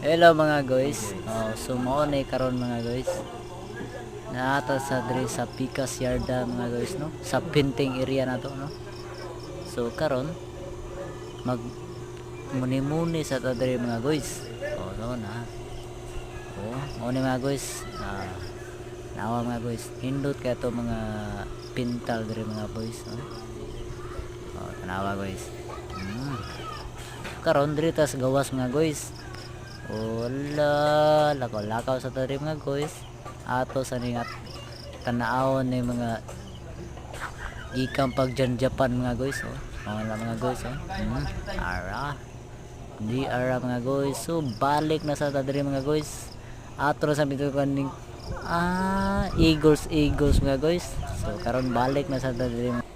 Hello mga guys. Oh, so mao na karon mga guys. Naata sa diri sa Picas Yarda mga guys no. Sa painting area na to no. So karon mag muni-muni sa ta mga guys. Oh, no na. Oh, mao ni mga guys. Ah, nawa mga guys. Hindot kaya to mga pintal diri mga boys no. Oh, tanawa guys. Karon diri tas gawas mga guys. Wala, lakaw-lakaw sa tari mga guys. Ato sa ningat tanaawon ni mga ikang pag dyan Japan mga guys. Oh. Mga mga guys. Oh. Hmm. Ara. Di ara mga guys. So balik na sa tadiri mga guys. Na sa bito kaning ah Eagles Eagles mga guys. So karon balik na sa tadiri mga